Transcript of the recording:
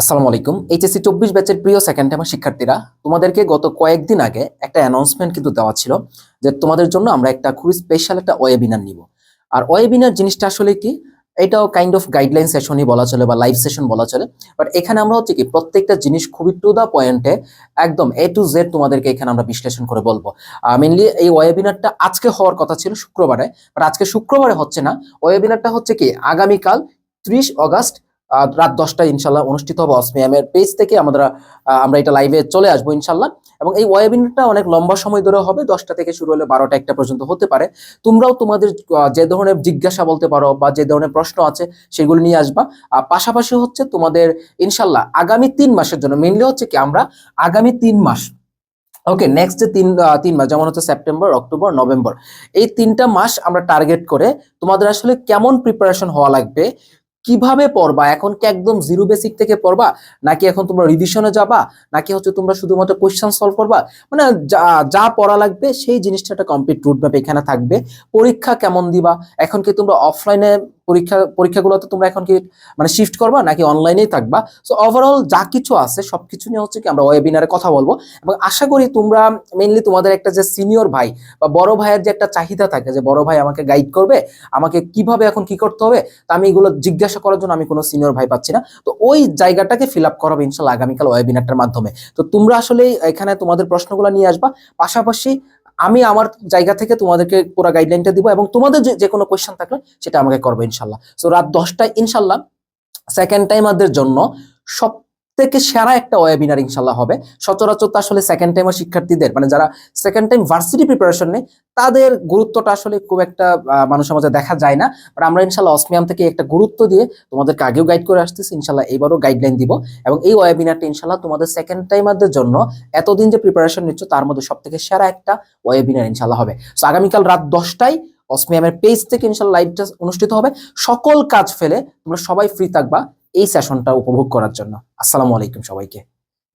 আসসালামু আলাইকুম। এইচএসসি চব্বিশ ব্যাচের প্রিয় সেকেন্ড টাইমার শিক্ষার্থীরা, তোমাদেরকে গত কয়েকদিন আগে একটা অ্যানাউন্সমেন্ট কিন্তু দেওয়া ছিল যে তোমাদের জন্য আমরা একটা খুবই স্পেশাল একটা ওয়েবিনার নিব। আর ওয়েবিনার জিনিসটা আসলে কি, এটাও কাইন্ড অফ গাইডলাইন সেশনই বলা চলে বা লাইভ সেশন বলা চলে। বাট এখানে আমরা হচ্ছে কি, প্রত্যেকটা জিনিস খুবই টু দা পয়েন্টে একদম এ টু জেড তোমাদেরকে এখানে আমরা বিশ্লেষণ করে বলব। মেনলি এই ওয়েবিনারটা আজকে হওয়ার কথা ছিল শুক্রবারে। বাট আজকে শুক্রবারে হচ্ছে না ওয়েবিনারটা হচ্ছে কি, আগামীকাল ত্রিশ অগস্ট রাত দশটায় ইনশাল্লাহ অনুষ্ঠিত হবে অসমিয়ামের পেজ থেকে। আমরা আমরা এটা লাইভে চলে আসব ইনশাল্লাহ। এবং এই ওয়েবিনারটা অনেক লম্বা সময় ধরে হবে, দশটা থেকে শুরু হলে বারোটা একটা পর্যন্ত হতে পারে। তোমরাও তোমাদের যে ধরনের জিজ্ঞাসা বলতে পারো বা যে ধরনের প্রশ্ন আছে, সেগুলো নিয়ে আসবা। আর পাশাপাশি হচ্ছে তোমাদের ইনশাল্লাহ আগামী তিন মাসের জন্য মেনলি হচ্ছে কি, আমরা আগামী তিন মাস ওকে নেক্সট যে তিন তিন মাস, যেমন হচ্ছে সেপ্টেম্বর অক্টোবর নভেম্বর এই তিনটা মাস আমরা টার্গেট করে তোমাদের আসলে কেমন প্রিপারেশন হওয়া লাগবে কীভাবে পড়বা? এখন কি একদম জিরো বেসিক থেকে পড়বা? নাকি এখন তোমরা রিভিশনে যাবা? নাকি হচ্ছে তোমরা শুধুমাত্র কোয়েশ্চেন সলভ করবা? মানে যা যা পড়া লাগবে সেই জিনিসটা একটা কমপ্লিট রুট ম্যাপ এখানে থাকবে। পরীক্ষা কেমন দিবা? এখন কি তোমরা অফলাইনে পরীক্ষা, পরীক্ষাগুলোতে তোমরা এখন কি মানে শিফট করবা নাকি অনলাইনেই থাকবা? সো ওভারঅল যা কিছু আছে সব কিছু নিয়ে হচ্ছে কি আমরা ওয়েবিনারে কথা বলব। এবং আশা করি তোমরা মেইনলি তোমাদের একটা যে সিনিয়র ভাই বা বড় ভাইয়ের যে একটা চাহিদা থাকে, যে বড় ভাই আমাকে গাইড করবে, আমাকে কীভাবে এখন কি করতে হবে, তা আমি এগুলো জিজ্ঞাসা করার জন্য আমি কোনো সিনিয়র ভাই পাচ্ছি না। তো ওই জায়গাটাকে ফিল আপ করাবে ইনশাল্লাহ আগামীকাল ওয়েবিনারটার মাধ্যমে। তো তোমরা আসলে এখানে তোমাদের প্রশ্নগুলো নিয়ে আসবা। পাশাপাশি আমি আমার জায়গা থেকে তোমাদেরকে পুরো গাইডলাইনটা দিব এবং তোমাদের যে- কোনো কোয়েশ্চেন থাকলে সেটা আমাকে করবে ইনশাল্লাহ। সো রাত দশটায় ইনশাল্লাহ সেকেন্ড টাইমারদের জন্য সব থেকে সেরা একটা ওয়েবিনার ইনশাল্লাহ হবে। সচরাচর তো আসলে সেকেন্ড টাইমার শিক্ষার্থীদের মানে যারা সেকেন্ড টাইম ভার্সিটি প্রিপারেশন নেই তাদের গুরুত্বটা আসলে খুব একটা মানুষের মাঝে দেখা যায় না। বাট আমরা ইনশাল্লাহ অসমিয়াম থেকে একটা গুরুত্ব দিয়ে তোমাদেরকে আগেও গাইড করে আসতেছি, ইনশাল্লাহ এবারও গাইডলাইন দিব। এবং এই ওয়েবিনারটা ইনশাল্লাহ তোমাদের সেকেন্ড টাইমারদের জন্য এতদিন যে প্রিপারেশন নিচ্ছ, তার মধ্যে সব থেকে সেরা একটা ওয়েবিনার ইনশাল্লাহ হবে। সো আগামীকাল রাত দশটায় অসমিয়ামের পেজ থেকে ইনশাল্লাহ লাইভটা অনুষ্ঠিত হবে। সকল কাজ ফেলে তোমরা সবাই ফ্রি থাকবা। এই সেশনটা উপভোগ করার জন্য। আসসালামু আলাইকুম সবাইকে।